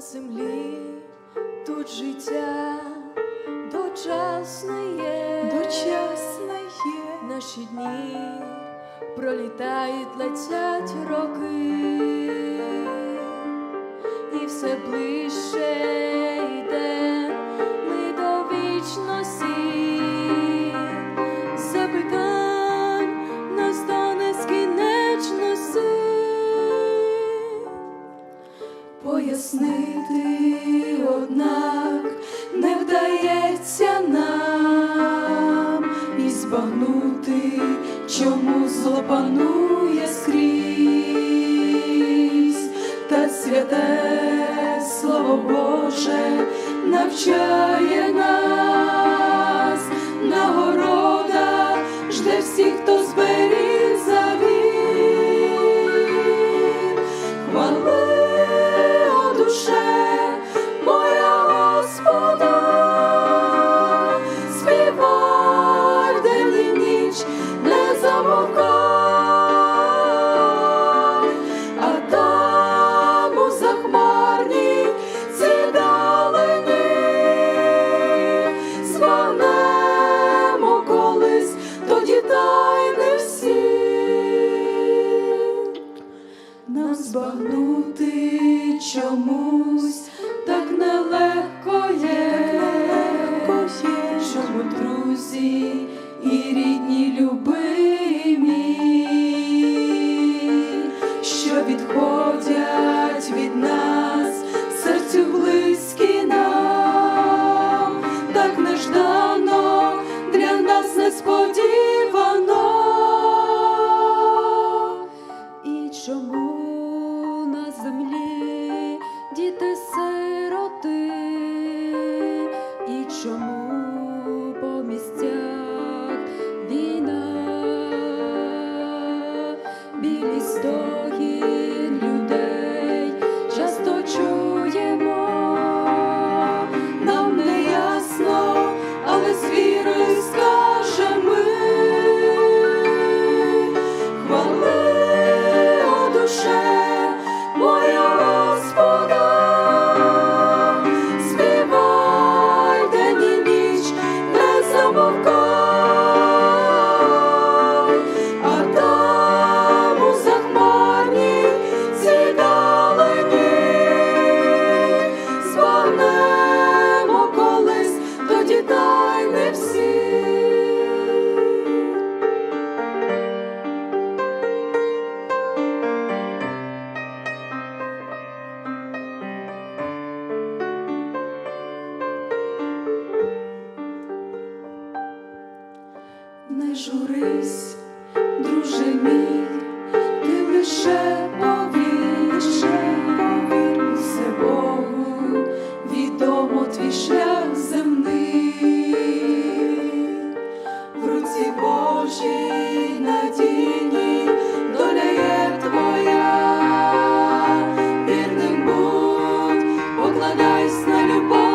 землі, тут життя дочасне є, дочасне є, наші дні пролітають, летять роки, і все ближче. пояснити, однак не вдається нам і збагнути, чому злопанує скрізь, та святе слово Боже навчає нас, нагорода жде всіх, хто. так неждано для нас несподівано. журись, друже ти лише повір, лише Богу, відомо твій шлях земний, в руці Божій надійній доля є твоя, вірним будь, покладайся на любов.